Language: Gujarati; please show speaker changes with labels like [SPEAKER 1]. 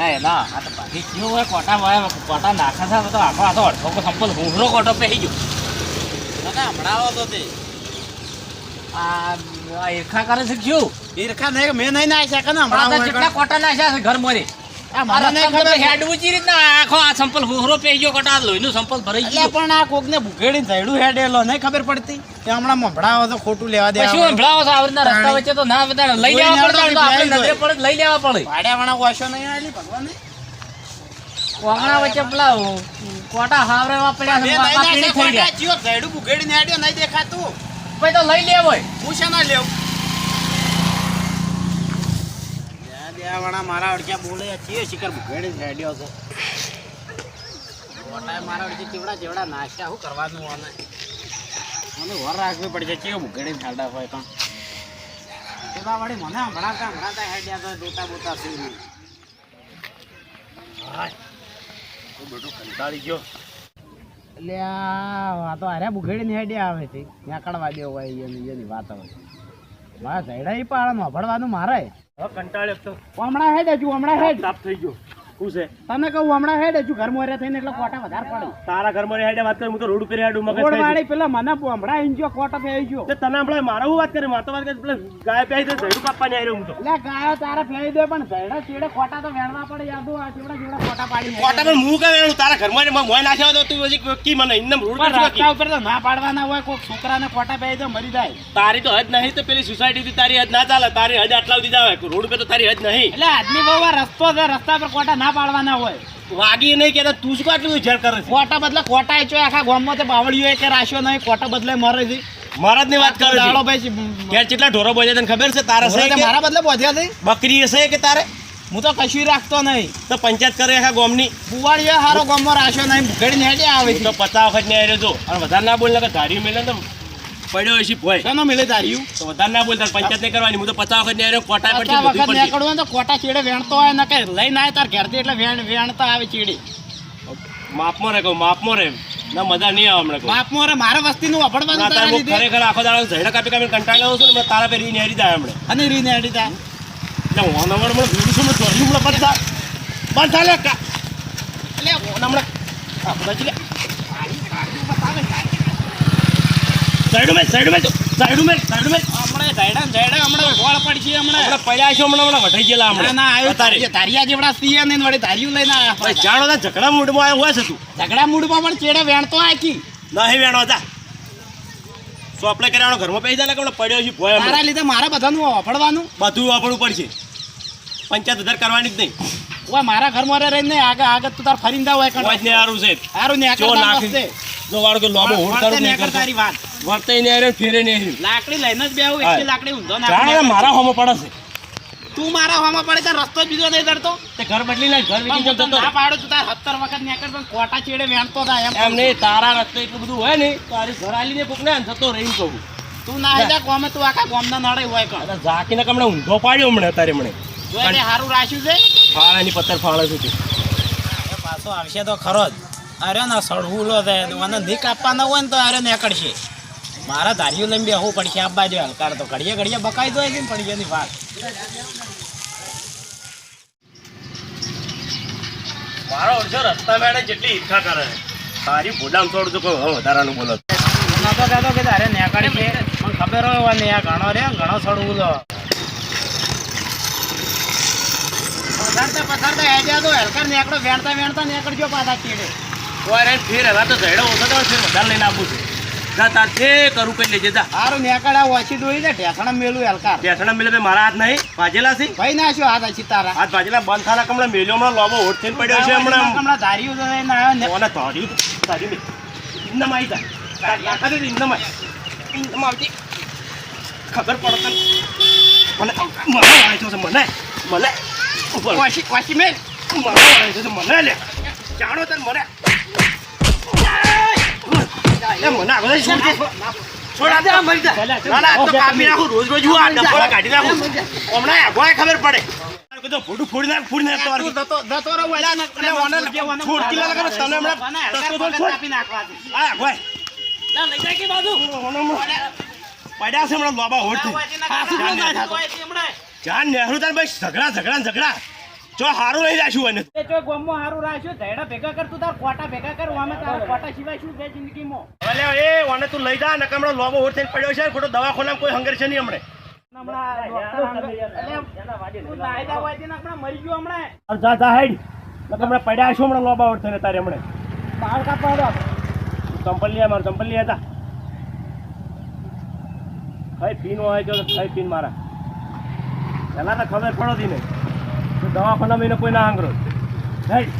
[SPEAKER 1] ના ના આ તો હોય કોટા હોય કોટા નાખે છે તો આખો આખો અડધો સંપલ હુંહરો કોટો પહેરી ગયો.
[SPEAKER 2] હમણાં તો તે.
[SPEAKER 1] આ આ કરે છે શું?
[SPEAKER 2] ઈરખા નહીં મેં નહીં નાખ્યા કે
[SPEAKER 1] હમણાં કેટલા કોટા નાખ્યા છે ઘર મોરી?
[SPEAKER 2] મને ખબર
[SPEAKER 1] હેડવું ચી રીતના આખો આ સંપલ હુંહરો પહેરી ગયો લોહીનું સંપલ ભરાઈ ગયું.
[SPEAKER 2] પણ આ કોકને ભૂખેડીને ધૈડું હેડેલો નહીં ખબર પડતી? કે હમણાં મભડાવો તો ખોટું લેવા દે
[SPEAKER 1] શું સંભળાવો છો આ રસ્તા વચ્ચે તો ના બધા લઈ લેવા
[SPEAKER 2] ના
[SPEAKER 1] પડે તો આપણે નજરે પડે લઈ લેવા પડે.
[SPEAKER 2] ભાડ્યાવાળા ઓછો નહીં આલી ભગવાને?
[SPEAKER 1] કોંગણા વચ્ચે પેલા કોટા હાવરેવા પડ્યા છે પાપા પીળી થઈ ગયા.
[SPEAKER 2] કોટા, ચિયો ભૂખેડીને હેડ્યો નહીં દેખાતું.
[SPEAKER 1] પછી તો લઈ લેવો. હોય
[SPEAKER 2] હું લેવું? દેવાવાળા મારા અડક્યા બોલે છીએ, શિખર ભૂખેડીને હેડ્યો છે. કોટાએ મારા અડકી ચીવડા ચીવડા નાખ્યા, શું કરવાનું આને? મને વર રાખવી પડશે ચિયો ભૂખેડીને ખાડા હોય પણ પેલા વાળી મને હમણાં હમણાં હેડ્યા તો દોતા બોતા સુઈ
[SPEAKER 1] બધું કંટાળી ગયો.
[SPEAKER 2] એટલે આ તો અરે બુઘેડીને હેડી આવે છે. ત્યાં કડવા દેવો હોય એની એની વાત હવે મારા ઝૈડા એ પાડે ભણવાનું મારે.
[SPEAKER 1] કંટાળ્યો તો.
[SPEAKER 2] હમણાં હેડ હજુ હમણાં હેડ.
[SPEAKER 1] સાફ થઈ ગયો. શું છે?
[SPEAKER 2] તને કહું હમણાં હેડ હજુ ઘર મોરે થઈને એટલે કોટા વધારે પડે.
[SPEAKER 1] તારા ઘરમાં હેડે વાત કરી હું તો રોડ ઉપર હેડું મગજ
[SPEAKER 2] વાળી પેલા મને હમણાં અહીં કોટા ફેઈ ગયો.
[SPEAKER 1] તે તને હમણાં મારા વાત કરી માતો વાત કરી ગાય પ્યાઈ તો ઝેડું કાપવાની આવ્યો હું તો.
[SPEAKER 2] એટલે ગાયો તારે ફેઈ દે પણ ઝૈડા ચીડે કોટા તો વેણવા પડે યાદુ આ ચીવડા ચીવડા કોટા પાડી
[SPEAKER 1] કોટા પણ હું કહે એનું તારા ઘરમાં ને મોય નાખ્યો તો તું હજી કી મને? ઇન્દમ રોડ પર
[SPEAKER 2] રસ્તા ઉપર તો ના પાડવાના હોય કોઈ છોકરાને કોટા ફેઈ દે મરી જાય.
[SPEAKER 1] તારી તો હદ નહીં તો પેલી સોસાયટી થી તારી હદ ના ચાલે તારી હદ આટલા સુધી જાવે રોડ પર તો તારી હદ નહીં.
[SPEAKER 2] એટલે આદમી બહુ રસ્તો છે રસ્તા પર કોટા ના પાડવાના હોય.
[SPEAKER 1] વાગી નહીં કે તું શું આટલું વિચાર કરે છે?
[SPEAKER 2] કોટા બદલે કોટા એ આખા ગામમાં તે બાવળીઓ કે રાશિયો નહીં કોટા બદલે મરે છે.
[SPEAKER 1] મહારાજની વાત કરે
[SPEAKER 2] દાડો ભાઈ
[SPEAKER 1] ઘેર કેટલા ઢોરો બોલે તને ખબર છે તારા છે
[SPEAKER 2] મારા બદલે બોજ્યા છે?
[SPEAKER 1] બકરી હશે કે તારે?
[SPEAKER 2] હું તો કશું રાખતો નહીં.
[SPEAKER 1] તો પંચાયત કરે આખા ગામની.
[SPEAKER 2] બુવાડીએ હારો ગામમાં રાશિયો નહીં ભૂખેડીને હેડે આવે
[SPEAKER 1] તો પચાસ વખત ને આવ્યો જો અને વધારે ના બોલ કે ધારી મેલે તો પડ્યો હશે ભોય.
[SPEAKER 2] શેનો મિલે ધાર્યું
[SPEAKER 1] તો વધારે ના બોલતા પંચાયત નહીં કરવાની હું તો પચાસ વખત ને કોટા બધું
[SPEAKER 2] વખત નીકળવું તો કોટા ચીડે વેણતો હોય ને કે લઈને આવે તાર ઘેરથી એટલે વેણ વેણતા આવે ચીડી.
[SPEAKER 1] માપમાં રે કહું માપમાં રે ના મજા નહીં આવે હમણાં.
[SPEAKER 2] બાપમાં રે મારે વસ્તીનું વફડવાનું
[SPEAKER 1] ના તારે
[SPEAKER 2] લીધે.
[SPEAKER 1] ખરેખર આખો દાડો ઝેડા કાપી કાપી કંટાળ્યો છું ને તારા પેરી નેરી જાય હમણાં.
[SPEAKER 2] અને રીને હેડી જાય
[SPEAKER 1] એટલે હું હમણાં હમણાં ભીડું છું ને ચોર્યું હમણાં બંધ બંધ થા કા. એટલે હમણાં આ બચી લે સાઈડ મેં સાઈડ મેં સાઈડ મેં સાઈડ મેં
[SPEAKER 2] હમણાં ઝાયડા ને ઝાયડા ગોળ પડશે હમણાં.
[SPEAKER 1] હમણાં પડ્યા છે હમણાં હમણાં વઢાઈ ગયેલા
[SPEAKER 2] ના ના આવ્યો
[SPEAKER 1] તારી-
[SPEAKER 2] તારિયા જેવડા સિયા ને વળી ધાર્યું લઈને
[SPEAKER 1] ભાઈ જાણો તા ઝઘડા મૂડમાં આવ્યો હોય છે તું.
[SPEAKER 2] ઝઘડા મૂડમાં પણ ચેડે વેણતો આખી.
[SPEAKER 1] નહીં વેણો હતા સોપલે કર્યાનો ઘરમાં પૈસા લાગે પડ્યો છે ભોય હમણાં.
[SPEAKER 2] લીધે મારે બધાનું વફડવાનું
[SPEAKER 1] બધું વાપરવું પડશે. પંચાયત હજાર કરવાની જ નહીં.
[SPEAKER 2] ઓય મારા ઘરમાં રહે ને આગળ આગળ તું તાર ફરી હોય
[SPEAKER 1] મોજ ને હારું છે.
[SPEAKER 2] સારું ને
[SPEAKER 1] જો નાખી જો વાળો કે લોબો હોડ કરું નહીં કરતા
[SPEAKER 2] તારી વાત.
[SPEAKER 1] વર્તે ને હારે, ફેરે ને
[SPEAKER 2] લાકડી લઈને જ બેહું એટલે લાકડી ઊંધો
[SPEAKER 1] ના
[SPEAKER 2] ને
[SPEAKER 1] મારા હોમો પડે છે.
[SPEAKER 2] તું મારા હોમો પડે તો રસ્તો બીજો નહીં ધરતો
[SPEAKER 1] તે ઘર બદલી નાખ ઘર
[SPEAKER 2] તો
[SPEAKER 1] જતો
[SPEAKER 2] ના પાડો તું તાર સત્તર વખત નેકર પણ કોટા ચેડે વેણતો થાય એમ.
[SPEAKER 1] એમ નહીં તારા રસ્તે એટલું બધું હોય ને તારી ઘર આલી ને કોક ને જતો રહી કહું.
[SPEAKER 2] તું ના હેડા કોમે તું આખા ગામના નડે હોય કણ
[SPEAKER 1] ઝાકીને કમણે ઊંધો પાડ્યો હમણાં તારે મને
[SPEAKER 2] જો એને હારું રાખ્યું છે?
[SPEAKER 1] ફાળાની પથ્થર ફાળે છે. તે.
[SPEAKER 2] પાછો આવશે તો ખરો જ. અરે ના સળહુલો છે મને ની કાપવાના હોય ને તો અરે નીકળશે. મારા ધારીઓ લઈને બેહવું પડશે આ બાજુ. હલકાર તો ઘડીએ ઘડીએ બકાઈ દો છે ને પડી એની વાત.
[SPEAKER 1] મારો અડધો રસ્તા મેળે જેટલી ઈચ્છા કરે. તારી બોલામ છોડ તો કહું વધારાનું બોલો.
[SPEAKER 2] નતો કહેતો કે તારે નેકળી છે. મને ખબર હોય ને આ ઘણો રે ઘણો છોડવું તો. પથારતા પસારતા આઈડિયા તો હલકાર નેકડો વેણતા વેણતા નેકડજો પાછા ચીડે
[SPEAKER 1] ઓરે ફીર હવે તો ઝેડો ઓછો તો વધારે લઈને આપું છું. જા તાર છે કરું કઈ લેજે જા.
[SPEAKER 2] સારું નેકળા ઓછી દોરી દે ઢેસણા મેલું હલકાર.
[SPEAKER 1] બેસણા મિલે મારા હાથ નહીં. ભાજેલા છે?
[SPEAKER 2] ભાઈ નાખ્યો હાથ અછી તારા?
[SPEAKER 1] હાથ ભાજેલા બંધ થાલા કમળા મેલ્યો હમણાં લોબો થઈને પડ્યો છે હમણાં.
[SPEAKER 2] હમણાં ધાર્યું તો આવ્યો ને.
[SPEAKER 1] કોને તાર્યું તારી મેં ઇન્દમ આવી જા. તારી આખા ઇન્દમ આવી. ઇન્દમ આવતી ખબર પડે મને મને વાંચ્યો છે મને. મને.
[SPEAKER 2] વાસી વાસી મેલ.
[SPEAKER 1] મને છે મને લે. જાણો તને મને. એ મને આગળ છોડ દે. છોડ દે મરી જા. ના ના તો કાપી નાખું રોજ રોજ હું આ ડબ્બા કાઢી નાખું. હમણાં આગળ ખબર પડે. કીધું ફોટું ફોડી નાખ ફોડી નાખ તમારે.
[SPEAKER 2] દતો દતો રહો ને
[SPEAKER 1] એટલે ઓને છોડકી લા લગાડો, તને હમણાં દસતો તો છોડ.
[SPEAKER 2] કાપી નાખવા દે
[SPEAKER 1] આ ગોય
[SPEAKER 2] લા લઈ જાય કે બાજુ.
[SPEAKER 1] પડ્યા છે હમણાં લોબા હોટ. જાન નેહરુ તાર ભાઈ ઝઘડા ઝઘડા ને ઝઘડા. જો હારું લઈ જાશું એને.
[SPEAKER 2] એ ચોય ગોમો હારું રાખ્યું ધૈડા ભેગા કર તું તાર કોટા ભેગા કર વામે તાર કોટા સિવાય શું છે જિંદગીમાં?
[SPEAKER 1] અલે એ ઓને તું લઈ જા નકમડો હમણાં લોબો ઓર થઈને પડ્યો છે ખોટો દવાખાનામાં કોઈ હંગર છે નહીં હમણે. જા જા પડ્યા છો હમણાં લોબા ઓર થઈને તારે હમણે.
[SPEAKER 2] કાપવા દો
[SPEAKER 1] ચંપલ લે મારું ચંપલ લે હતા ખાઈ પીન હોય તો ખાઈ પીન મારા. પેલા તો ખબર પડો હતી ને દવાખાનામાં એને કોઈ ના આંગરો હેડ